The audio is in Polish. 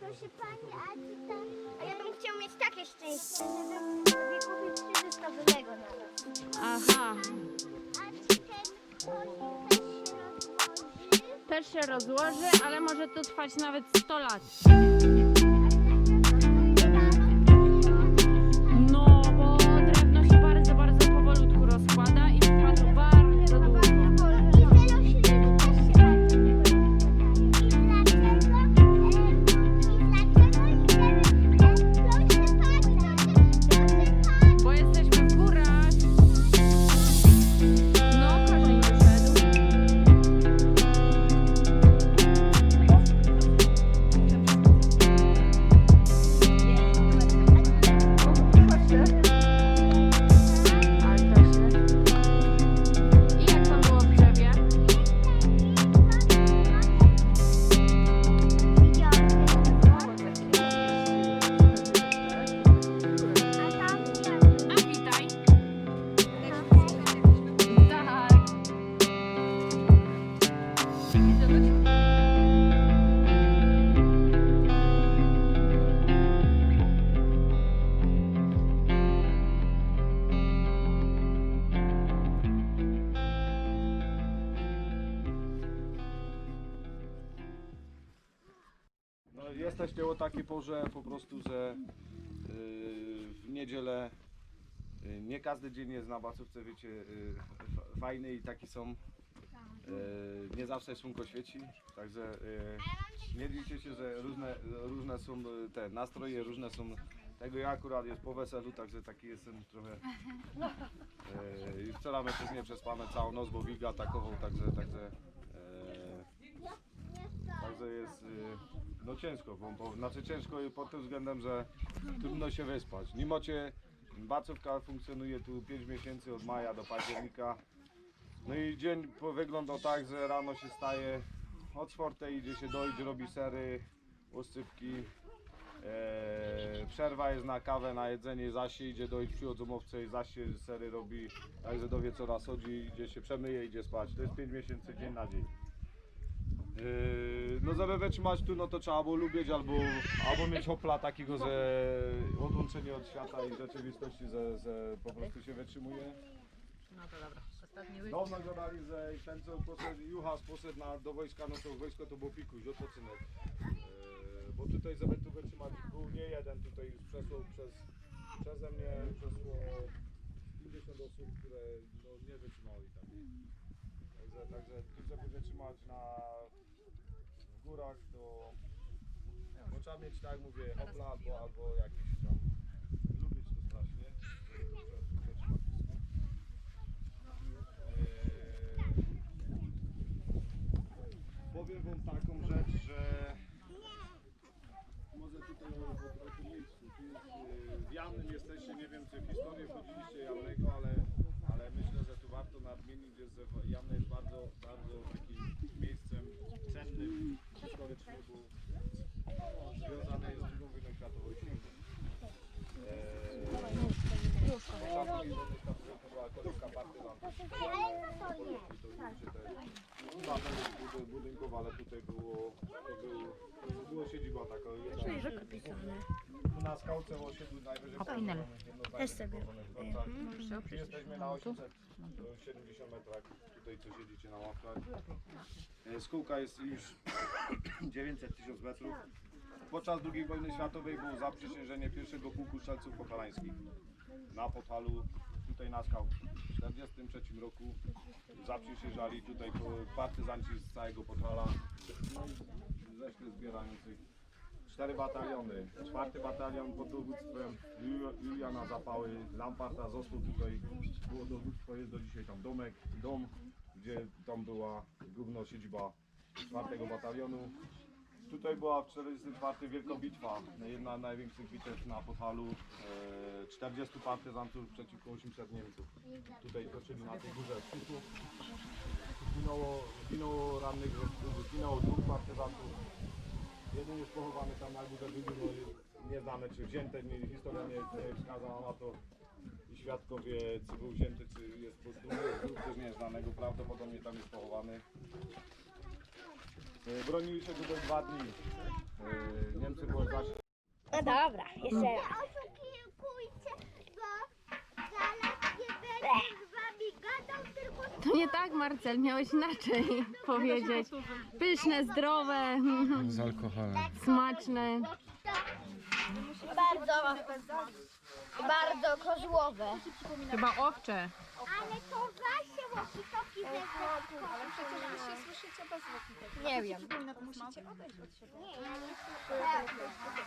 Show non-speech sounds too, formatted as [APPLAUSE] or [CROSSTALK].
Proszę pani, a tutaj... A ja bym chciał mieć takie szczęście, żeby sobie kupić 300 złotego na raz. Aha, A czy ten konik też się rozłoży? też się rozłoży, ale może to trwać nawet 100 lat. Jesteśmy o takiej porze po prostu, że yy, w niedzielę yy, nie każdy dzień jest na Bacówce, wiecie, f- fajny i taki są. Nie zawsze słonko świeci, także nie dziwcie się, że różne, różne są te nastroje, różne są tego ja akurat jest po weselu, także taki jestem trochę. I wczoraj my też nie przespamy całą noc, bo wilga atakował, także także. Także jest y, no ciężko, bo, bo znaczy ciężko pod tym względem, że trudno się wyspać. Mimo cię Bacówka funkcjonuje tu 5 miesięcy od maja do października. No i dzień po- wygląda tak, że rano się staje o czwartej idzie się dojść, robi sery, oscypki. E, przerwa jest na kawę, na jedzenie, zaś idzie dojść, przychodzą owce i sery robi, także do wieczora sodzi, idzie się przemyje, idzie spać. To jest 5 miesięcy dzień na dzień. Yy, no żeby wytrzymać tu, no to trzeba było lubić albo, albo mieć hopla takiego, że odłączenie od świata i rzeczywistości, że, że po prostu się wytrzymuje. No to dobra, ostatni łyk. Dawno gadali, że ten co poszedł, Juchas poszedł na, do wojska, no to wojsko to był pikuś, odpoczynek. Yy, bo tutaj żeby tu wytrzymać, był nie jeden, tutaj już przeszło przez, przeze mnie przeszło 50 osób, które no, nie wytrzymały tak. Także, także tu żeby wytrzymać na górach, to no, trzeba mieć, tak jak mówię, hopla albo, albo jakiś tam, lubić to strasznie. Eee, Powiem wam taką rzecz, że może tutaj o, o, o tym miejscu, tu jest, e, w Jamnym jesteście, nie wiem czy w historię wchodziliście Jamnego, ale myślę, że tu warto nadmienić, jest, że Jamne jest bardzo, bardzo takim miejscem cennym historycznie, bo no, związane jest z II wojną światową. Eee, Ostatniej wojny światowej to była kolebka partyzantów. Budy- budynków, ale tutaj było, to był, to było siedziba taka. jedna- Tu na skałce o osiedlu najwyżej położonych, jednoznacznie położonych dworcach. Tu jesteśmy na 870 metrach, tutaj co siedzicie na ławkach. E, Skółka jest już [COUGHS] 900 tysiąc metrów. Podczas II wojny światowej było zaprzysiężenie pierwszego pułku strzelców podhalańskich na Podhalu, tutaj. W 1943 roku zaprzysiężali tutaj partyzanci z całego Podhala, no i ześle zbierających cztery bataliony. Czwarty batalion pod dowództwem Ju- Juliana Zapały, Lamparta został tutaj, było dowództwo, jest do dzisiaj tam domek, dom, gdzie tam była główna siedziba czwartego batalionu. Tutaj była w 1944 wielka bitwa, jedna z największych bitew na Podhalu. E, 40 partyzantów przeciwko 800 Niemców. Tutaj toczyli na tej górze Krzyku. Zginęło, rannych, zginęło dwóch partyzantów. Jeden jest pochowany tam na górze, drugi nie znamy czy wzięte, nie, historia nie, nie wskazała na to. I świadkowie, czy był wzięty, czy jest po prostu nie, też nieznanego, prawdopodobnie tam jest pochowany. E, Bronili się tutaj dwa dni. E, Niemcy było zaś No dobra, jeszcze raz. Oszukujcie, bo zaraz nie będę z wami gadał, tylko To nie tak, Marcel, miałeś inaczej [LAUGHS] powiedzieć. Pyszne, zdrowe, [LAUGHS] z alkoholem. smaczne. bardzo, bardzo kozłowe. Chyba owcze. Ale to słyszycie bez głośnika. Nie wiem. Musicie odejść od siebie. Nie, nie słyszę. Tak. Tak.